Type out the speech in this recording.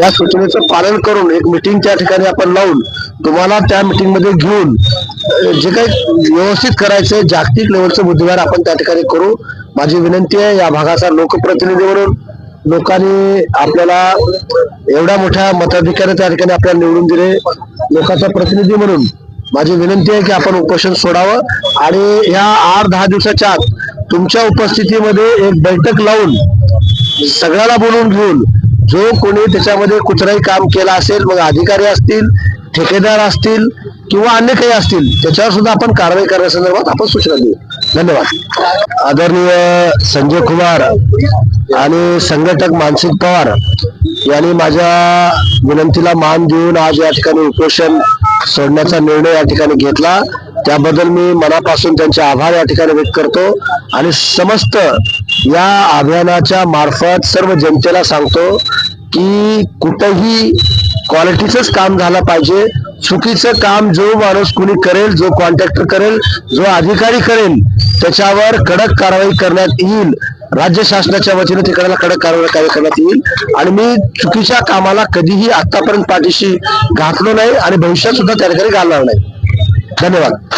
या सूचनेचं पालन करून एक मिटिंग त्या ठिकाणी आपण लावून तुम्हाला त्या मिटिंगमध्ये घेऊन जे काही व्यवस्थित करायचं जागतिक लेवलचं बुद्धिवार आपण त्या ठिकाणी करू. माझी विनंती आहे या भागाचा लोकप्रतिनिधी म्हणून लोकांनी आपल्याला एवढ्या मोठ्या मताधिकाऱ्या त्या ठिकाणी आपल्याला निवडून दिले. लोकांचा प्रतिनिधी म्हणून माझी विनंती आहे की आपण उपोषण सोडावं आणि ह्या आठ दहा दिवसाच्या आत तुमच्या उपस्थितीमध्ये एक बैठक लावून सगळ्याला बोलवून घेऊन जो कोणी त्याच्यामध्ये कुठलाही काम केला असेल मग अधिकारी असतील ठेकेदार असतील किंवा अन्य काही असतील त्याच्यावर सुद्धा आपण कारवाई करण्यासंदर्भात आपण सूचना देऊ. धन्यवाद. आदरणीय संजय कुमार आणि संघटक मानसिक पवार यांनी माझ्या विनंतीला मान देऊन आज या ठिकाणी उपोषण सोडण्याचा निर्णय या ठिकाणी घेतला. त्याबद्दल मी मनापासून त्यांचे आभार या ठिकाणी व्यक्त करतो आणि समस्त या अभियानाच्या मार्फत सर्व जनतेला सांगतो की कुठंही क्वालिटीचंच काम झालं पाहिजे. चुकीचं काम जो माणूस कुणी करेल जो कॉन्ट्रॅक्टर करेल जो अधिकारी करेल त्याच्यावर कडक कारवाई करण्यात येईल. राज्य शासनाच्या वतीने तिकडे कडक कारवाई करण्यात येईल. आणि मी चुकीच्या कामाला कधीही आतापर्यंत पाठीशी घातलो नाही आणि भविष्यात सुद्धा त्या ठिकाणी घालणार नाही. धन्यवाद.